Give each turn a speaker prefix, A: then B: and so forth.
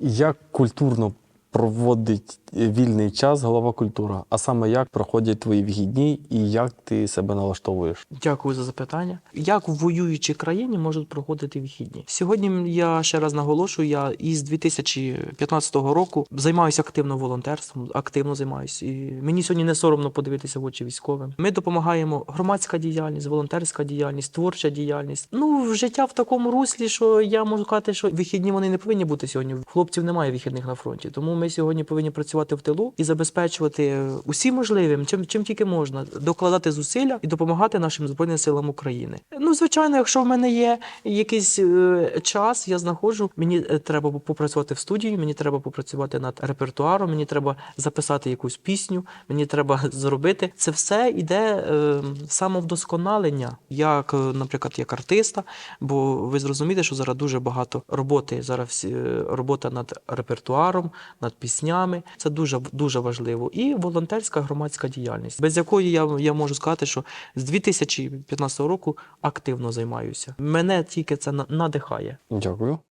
A: Як культурно проводить вільний час голова культура? А саме як проходять твої вихідні і як ти себе налаштовуєш?
B: Дякую за запитання. Як в воюючій країні можуть проходити вихідні? Сьогодні я ще раз наголошую, я із 2015 року займаюся активно волонтерством, активно займаюся. І мені сьогодні не соромно подивитися в очі військовим. Ми допомагаємо громадська діяльність, волонтерська діяльність, творча діяльність. Ну, життя в такому руслі, що я можу сказати, що вихідні вони не повинні бути сьогодні. Хлопців немає вихідних на фронті. Тому ми сьогодні повинні працювати в тилу і забезпечувати е, усім можливим, чим, чим тільки можна, докладати зусилля і допомагати нашим збройним силам України. Ну, звичайно, якщо в мене є якийсь е, час, я знаходжу. Мені е, треба попрацювати в студії, мені треба попрацювати над репертуаром, мені треба записати якусь пісню, мені треба зробити. Це все йде е, самовдосконалення, як, е, наприклад, як артиста. Бо ви зрозумієте, що зараз дуже багато роботи. Зараз робота над репертуаром, над піснями. Це дуже дуже важливо. І волонтерська громадська діяльність, без якої я, я можу сказати, що з 2015 року активно займаюся. Мене тільки це на- надихає.
A: Дякую.